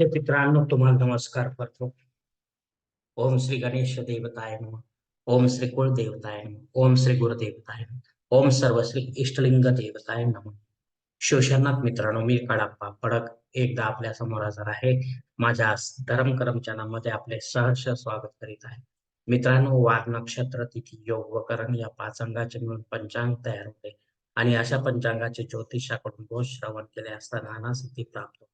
हे मित्रांनो तुम्हाला नमस्कार करतो. ओम श्री गणेश देवताय नम. ओम श्री कुळ देवताय नम. ओम श्री गुरुदेवताय नम. ओम सर्व श्री इष्टलिंग देवताय नम. शिवशरणात मित्रांनो मी कडाप्पा पडक एकदा आपल्यासमोर हजर आहे. माझ्या धर्म कर्मचाऱ्यांमध्ये आपले सहर्ष स्वागत करीत आहे. मित्रांनो वार नक्षत्र तिथी योग व करण या पाच अंगाचे मिळून पंचांग तयार होते. आणि अशा पंचांगाचे ज्योतिषाकडून रोज श्रवण केले असता नाना सिद्धी प्राप्त होते.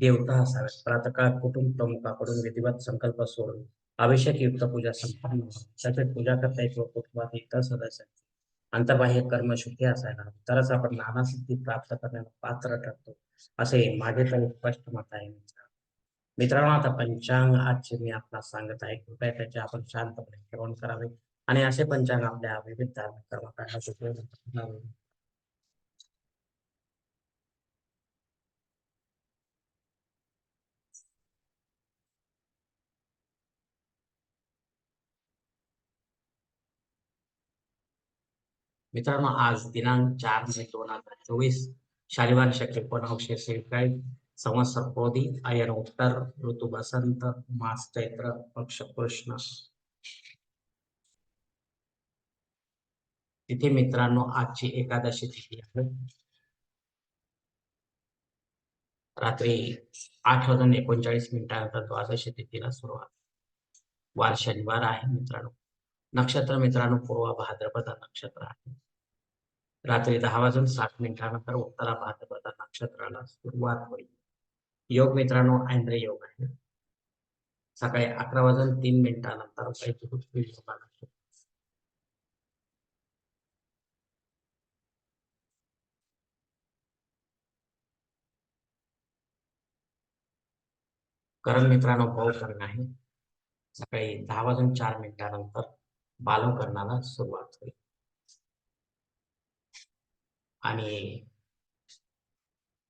देवता असाव्यात प्रातकाळ कुटुंब प्रमुखाकडून विधिवत संकल्प सोडून अभिषेक युक्त पूजा संपन्न तसेच पूजा करता येईल कुटुंबात इतर सदस्य. अंतर्बाह्य कर्मशुद्धी असायला तरच आपण नाना सिद्धी प्राप्त करण्याला पात्र ठरतो असे माझे तरी स्पष्ट मत आहे. मित्रांनो आता पंचांग आजचे मी आपणास सांगत आहे. कृपया त्याचे आपण शांतपणे श्रवण करावे आणि असे पंचांग आपल्या विविध धार्मिक कर्मकांडास मित्रांनो आज दिनांक चार मे दोन हजार चोवीस शालिवान शक्य एकोणऐंशी शेळकाळी संवत्सर क्रोधी अयन उत्तर ऋतू बसंत मास चैत्र पक्ष कृष्ण. तिथे मित्रांनो आजची एकादशी तिथी आहे. रात्री आठ वाजून एकोणचाळीस मिनिटानंतर द्वादशी तिथीला सुरुवात. वार शनिवार आहे मित्रांनो. नक्षत्र मित्रांनो पूर्व भाद्रपदा नक्षत्र आहे. रात्री दहा वाजून सात मिनिटानंतर उत्तरा भाद्रपदा नक्षत्राला सुरुवात होईल. योग मित्रांनो ऐंद्रे योग आहे सकाळी अकरा वाजून तीन मिनिटानंतर योग करण मित्रांनो भाऊ करण आहे. सकाळी दहा वाजून चार मिनिटानंतर बालकरणाला सुरुवात होईल. आणि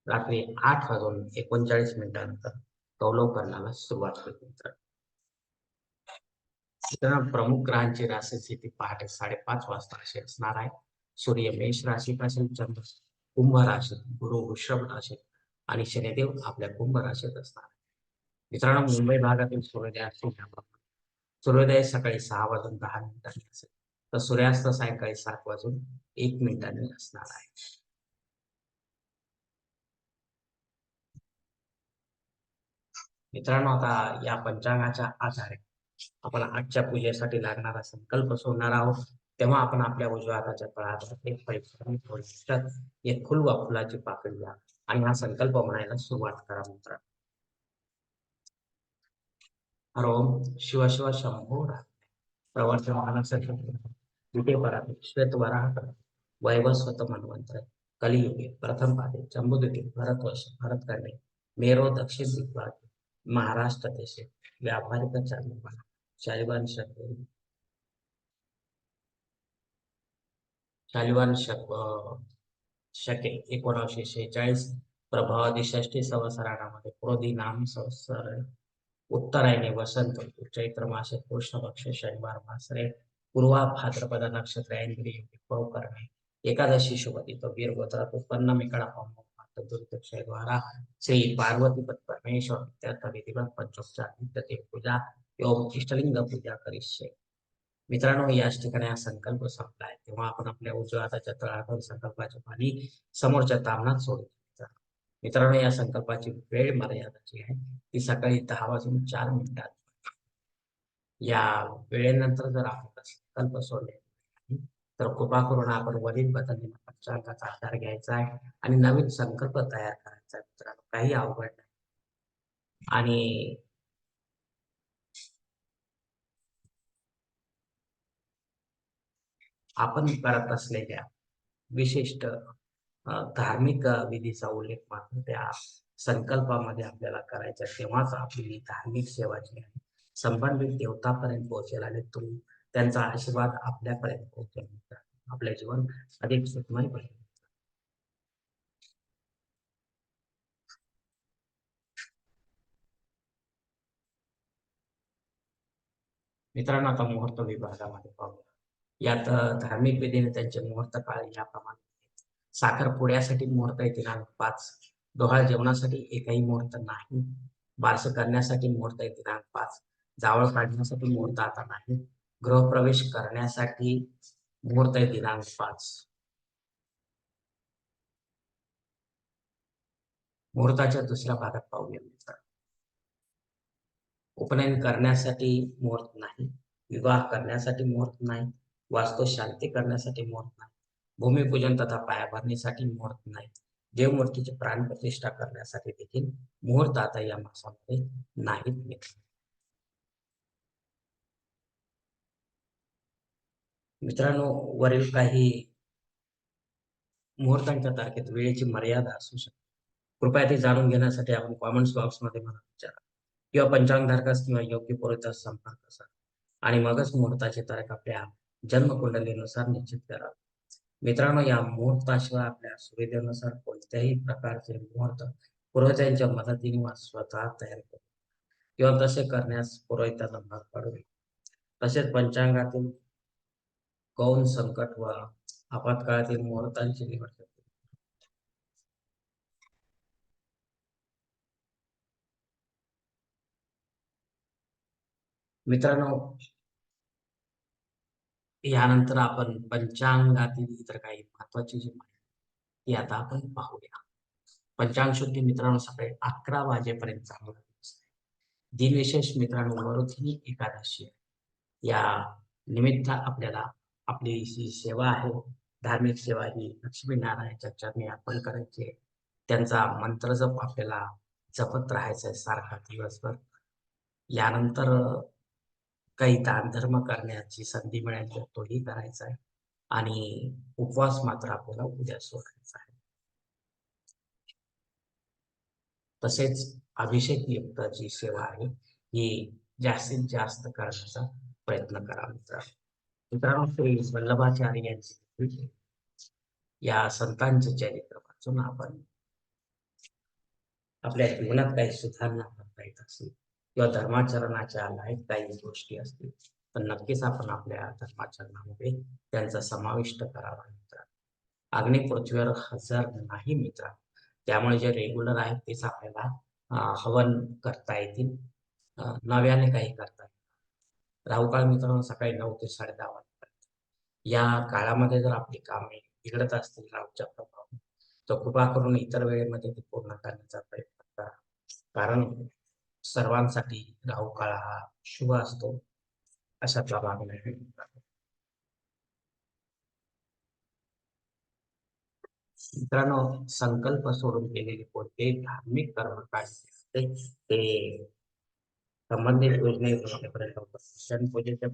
रात्री आठ वाजून एकोणचाळीस मिनिटानंतर कौलव करण्याला सुरुवात होईल प्रमुख ग्रहांची राशी स्थिती पहाटे साडेपाच वाजता अशी असणार आहे. सूर्य मेष राशीत असेल चंद्र कुंभ राशीत गुरु वृषभ राशीत आणि शनिदेव आपल्या कुंभ राशीत असणार मित्रांनो मुंबई भागातील सूर्योदय सूर्योदय सकाळी सहा वाजून दहा मिनिटांनी असेल. तर सूर्यास्त सायंकाळी सात वाजून एक मिनिटांनी असणार आहे. मित्रांनो आता या पंचांगाच्या आधारे आपण आजच्या पूजेसाठी लागणारा संकल्प सोडणार आहोत. तेव्हा आपण आपल्या उजव्या हाताच्या तळात एक फुलवा फुलाची पाकळी घ्या आणि हा संकल्प म्हणायला सुरुवात करा मित्र हरोम शिव शिव शंभो प्रवर्तमानासाठी श्वेत श्वेतवराह वैवस्वत मन्वंतर कलियुगे प्रथम पादे जम्बुद्वीपे भरतवर्ष भरत मेरो दक्षिण दिग्भाग महाराष्ट्र देशे व्यापारिक चालूपणा शालिवान शक शालिवान शक शके एकोणीसशे शेहेचाळीस प्रभावादी षष्टी संवत्सरामध्ये क्रोधी नाम संवत्सर उत्तरायणे वसंत चैत्र मासे कृष्ण पक्ष शनिवार मासरे पूर्वा भाद्रपद नक्षत्र इंद्रिय करणे एकादशी शुभती तो वीर गोत्रात उत्पन्न मिकडा द्वारा श्री पार्वतीपत परमेश्वर इत्यर्थ विधिवत पंचोपचार नित्य पूजा योग इष्टलिंग पूजा करिष्ये. मित्रांनो याच ठिकाणी हा संकल्प संपलाय. तेव्हा आपण आपल्या उजव्या हाताच्या तळातून संकल्पाचे पाणी समोरच्या तामनात सोडतो मित्रांनो या संकल्पाची वेळ मर्यादा जी आहे ती सकाळी दहा वाजून चार मिनिटात. या वेळेनंतर जर आपण संकल्प सोडले तर कृपा करून आपण वरील बदललेल्या पंचांगाचा आधार घ्यायचा आहे आणि नवीन संकल्प तयार करायचा मित्रांनो. काही अवघड नाही. आणि आपण करत असलेल्या विशिष्ट धार्मिक विधीचा उल्लेख मात्र त्या संकल्पामध्ये आपल्याला करायचा तेव्हाच आपली धार्मिक सेवा जी आहे संबंधित देवतापर्यंत पोहोचेल आणि तुम्ही त्यांचा आशीर्वाद आपल्यापर्यंत पोहोचेल. आपले जीवन अधिक सुखमय बनेल मित्रांनो आता मुहूर्त विभागामध्ये पाहूया. यात धार्मिक विधीने त्यांचे मुहूर्त काळ याप्रमाणे साखरपुड्यासाठी मुहूर्त आहे दिनांक पाच डोहाळ जेवणासाठी एकही मुहूर्त नाही. बारस करण्यासाठी मुहूर्त आहे दिनांक पाच जावळ काढण्यासाठी मुहूर्त आता नाही. गृहप्रवेश करण्यासाठी मुहूर्त आहे दिनांक पाच. मुहूर्ताच्या दुसऱ्या भागात पाहूया मित्र उपनयन करण्यासाठी मुहूर्त नाही. विवाह करण्यासाठी मुहूर्त नाही. वास्तू शांती करण्यासाठी मुहूर्त नाही. भूमिपूजन तथा पायाभरणीसाठी मुहूर्त नाही. देवमूर्तीची प्राणप्रतिष्ठा करण्यासाठी देखील मुहूर्त आता या मासामध्ये नाहीत मित्र मित्रांनो वरील काही मुहूर्तांच्या तारखेत वेळेची मर्यादा असू शकते. कृपया ते जाणून घेण्यासाठी आपण कॉमेंट्स बॉक्समध्ये मला विचारा. किंवा पंचांगधारकास किंवा योग्य पुरोहितास संपर्क करा आणि मगच मुहूर्ताची तारीख आपल्या जन्मकुंडलीनुसार निश्चित करा. मित्रांनो या मुहूर्ताशिवाय आपल्या सुविधेनुसार कोणत्याही प्रकारचे मुहूर्त पुरोहितांच्या मदतीने वा स्वतः तयार करू. किंवा तसे करण्यास पुरोहितांना भाग पाडू तसेच पंचांगातील कौन संकट व आपत्काळातील मुहूर्तांची निवड मित्रांनो यानंतर आपण पंचांगातील इतर काही महत्वाची जी माहिती ती आता आपण पाहूया. पंचांग शुद्धी मित्रांनो सकाळी अकरा वाजेपर्यंत चांगला दिवस आहे दिनविशेष मित्रांनो वरुथिनी एकादशी आहे. या निमित्त आपल्याला आपली जी सेवा आहे धार्मिक सेवा ही लक्ष्मीनारायणच्या चरणी अर्पण करायची त्यांचा मंत्र जप आपल्याला जपत राहायचा आहे सारखा दिवसभर. यानंतर काही दानधर्म करण्याची संधी मिळेल तर तोही करायचा आहे. आणि उपवास मात्र आपल्याला उद्या सोडायचा आहे. तसेच अभिषेक युक्त जी सेवा आहे ही जास्तीत जास्त करण्याचा प्रयत्न करा मित्र मित्रांनो श्री वल्लभाचार्य यांची या संतांचे चरित्र वाचून आपण आपल्या जीवनात काही सुधारणा करता येत असेल किंवा धर्माचरणाच्या लायक काही गोष्टी असतील तर नक्कीच आपण आपल्या धर्माचरणामध्ये त्यांचा समाविष्ट करावा मित्र. अग्नी पृथ्वीवर हजर नाही मित्र. त्यामुळे जे रेग्युलर आहेत तेच आपल्याला हवन करता येतील. नव्याने काही करता येईल राहुकाळ मित्रांनो सकाळी नऊ ते साडे दहा वाजेपर्यंत. या काळामध्ये जर आपली कामे बिघडत असतील राहूच्या प्रभाव तर कृपा करून इतर वेळेमध्ये ते पूर्ण करण्याचा प्रयत्न करा. कारण सर्वांसाठी राहू काळा हा शुभ असतो अशातला भाग नाही मित्रांनो संकल्प सोडून केलेले कोणते धार्मिक कर्म काय ते संबंधित योजनेपर्यंत पूजेच्या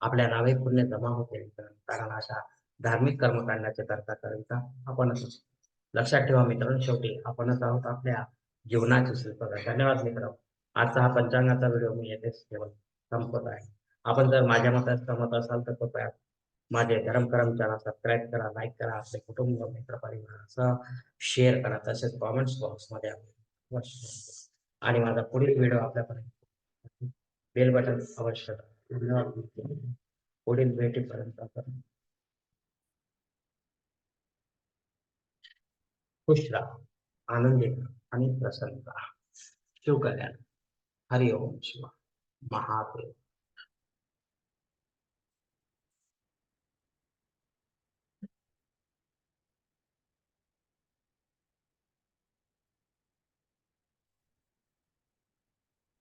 आपल्या नावे पुण्य जमा होते कारण अशा धार्मिक कर्म काढण्याच्या करता आपण लक्षात ठेवा मित्रांनो शेवटी आपणच आहोत आपल्या जीवनाचे शिल्पकार धन्यवाद मित्र आजचा हा पंचांगाचा व्हिडिओ मी येथेच केवळ संपत आहे. आपण जर माझ्या मतात सहमत असाल तर कृपया माझे धर्म कर्मचारा सबस्क्राईब करा लाईक करा आपले कुटुंब मित्र परिवारासह शेअर करा. तसेच कॉमेंट्स बॉक्समध्ये आणि माझा पुढील व्हिडिओ आपल्यापर्यंत बेल बटन अवश्य पुढील भेटीपर्यंत आपण खुश राहा. आनंदी राहा. आणि प्रसन्न शिवकल्याण. हरिओम शिवा महादेव.